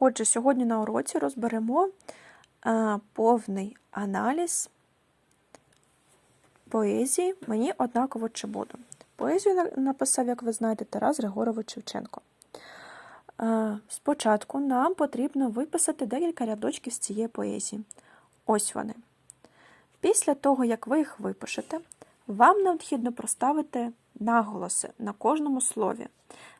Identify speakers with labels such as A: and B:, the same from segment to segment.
A: Отже, сьогодні на уроці розберемо е, повний аналіз поезії Мені однаково чи буду. Поезію написав, як ви знаєте, Тарас Григорович Шевченко. Е, Спочатку нам потрібно виписати декілька рядочків з цієї поезії. Ось вони. Після того, як ви їх випишете, вам необхідно проставити наголоси на кожному слові.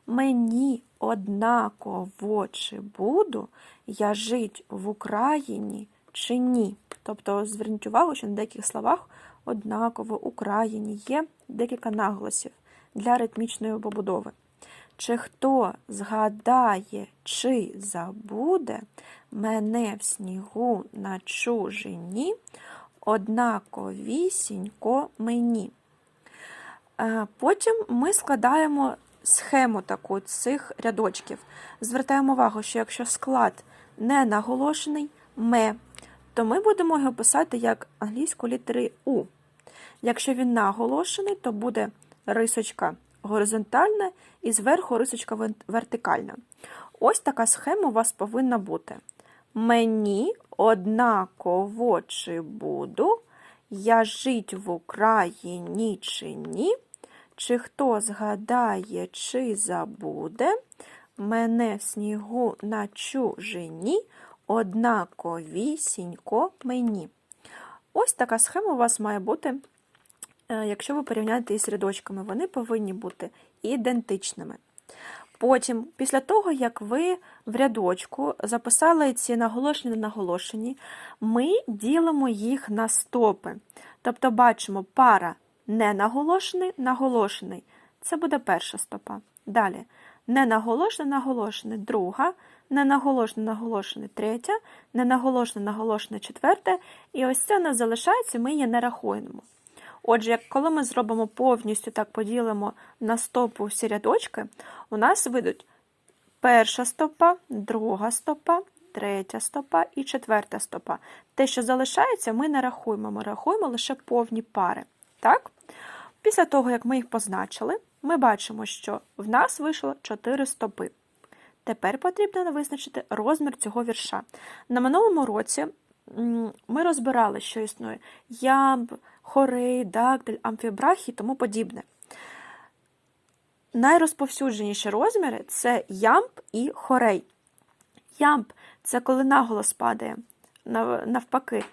A: Мені однаково чи буду я жить в Україні чи ні. Тобто зверніть увагу, що на деяких словах однаково Україні є декілька наголосів для ритмічної побудови. Чи хто згадає чи забуде мене в снігу на чужині, однаковісінько мені. Е, Потім ми складаємо схему таку цих рядочків. Звертаємо увагу, що якщо склад не наголошений ме, то ми будемо його писати як англійською літерою У. Якщо він наголошений, то буде рисочка горизонтальна і зверху рисочка вертикальна. Ось така схема у вас повинна бути. Мені однаково чи буду, я жить в Україні чи ні, чи хто згадає чи забуде, мене в снігу на чужині, однаковісінько мені. Ось така схема у вас має бути, е, якщо ви порівняєте із рядочками, вони повинні бути ідентичними. Потім, після того, як ви в рядочку записали ці наголошені наголошені, ми ділимо їх на стопи. Тобто бачимо пара не наголошений, наголошений. Це буде перша стопа. Далі не наголошений, друга, не наголошений, третя, не наголошений, наголошений, четверта. І ось це у нас залишається, ми її не рахуємо. Отже, коли ми зробимо повністю так поділимо на стопу всі рядочки, у нас вийдуть перша стопа, друга стопа, третя стопа і четверта стопа. Те, що залишається, ми не рахуємо, ми рахуємо лише повні пари. Так? Після того, як ми їх позначили, ми бачимо, що в нас вийшло 4 стопи. Тепер потрібно визначити розмір цього вірша. На минулому році ми розбирали, що існує ямб, хорей, дактиль, амфібрах і тому подібне. Найрозповсюдженіші розміри це ямб і хорей. Ямб це коли наголос падає навпаки.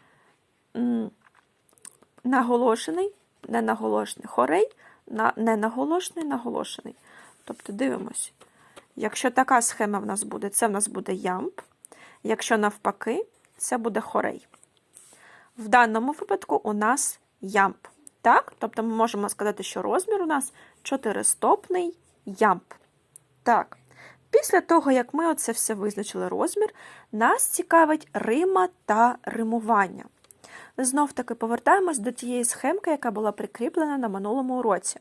A: Наголошений, не наголошений. Хорей, на, не наголошений, наголошений. Тобто дивимось. Якщо така схема в нас буде, це в нас буде ямб. Якщо навпаки, це буде хорей. В даному випадку у нас ямб. Так? Тобто ми можемо сказати, що розмір у нас чотиристопний ямб. Так. Після того, як ми оце все визначили розмір, нас цікавить рима та римування. Знов таки повертаємось до тієї схемки, яка була прикріплена на минулому уроці.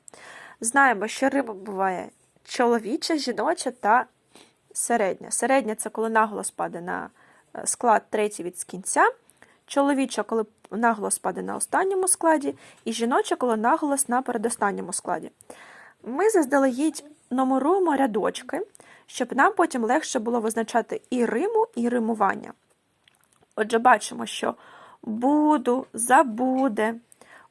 A: Знаємо, що рима буває чоловіча, жіноча та середня. Середня це коли наголос падає на е, склад третій від кінця. Чоловіча, коли наголос падає на останньому складі, і жіноча, коли наголос на передостанньому складі. Ми заздалегідь номеруємо рядочки, щоб нам потім легше було визначати і риму, і римування. Отже, бачимо, що буду, забуде.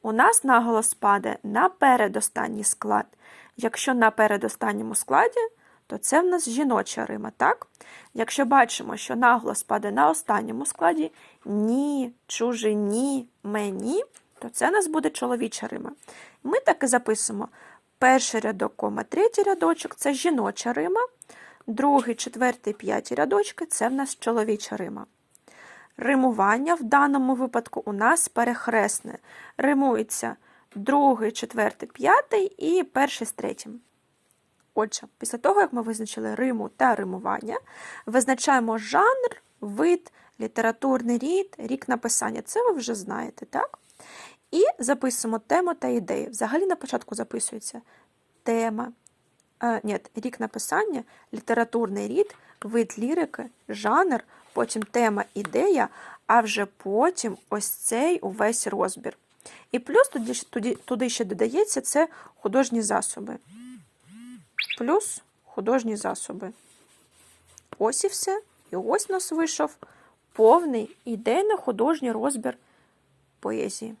A: У нас наголос падає на передостанній склад. Якщо на передостанньому складі, то це в нас жіноча рима, так? Якщо бачимо, що наголос падає на останньому складі ні, чужині, мені, то це в нас буде чоловіча рима. Ми так і записуємо. Перший рядок, кома, третій рядочок це жіноча рима, другий, четвертий, п'ятий рядочки це в нас чоловіча рима. Римування в даному випадку у нас перехресне. Римується другий, четвертий, п'ятий і перший з третім. Отже, після того, як ми визначили риму та римування, визначаємо жанр, вид, літературний рід, рік написання. Це ви вже знаєте, так? І записуємо тему та ідеї. Взагалі на початку записується тема, е, ні, рік написання, літературний рід, вид лірики, жанр, потім тема, ідея, а вже потім ось цей увесь розбір. І плюс туди, туди, туди ще додається це художні засоби. Плюс художні засоби. Ось і все. І ось нас вийшов повний ідейно-художній розбір поезії.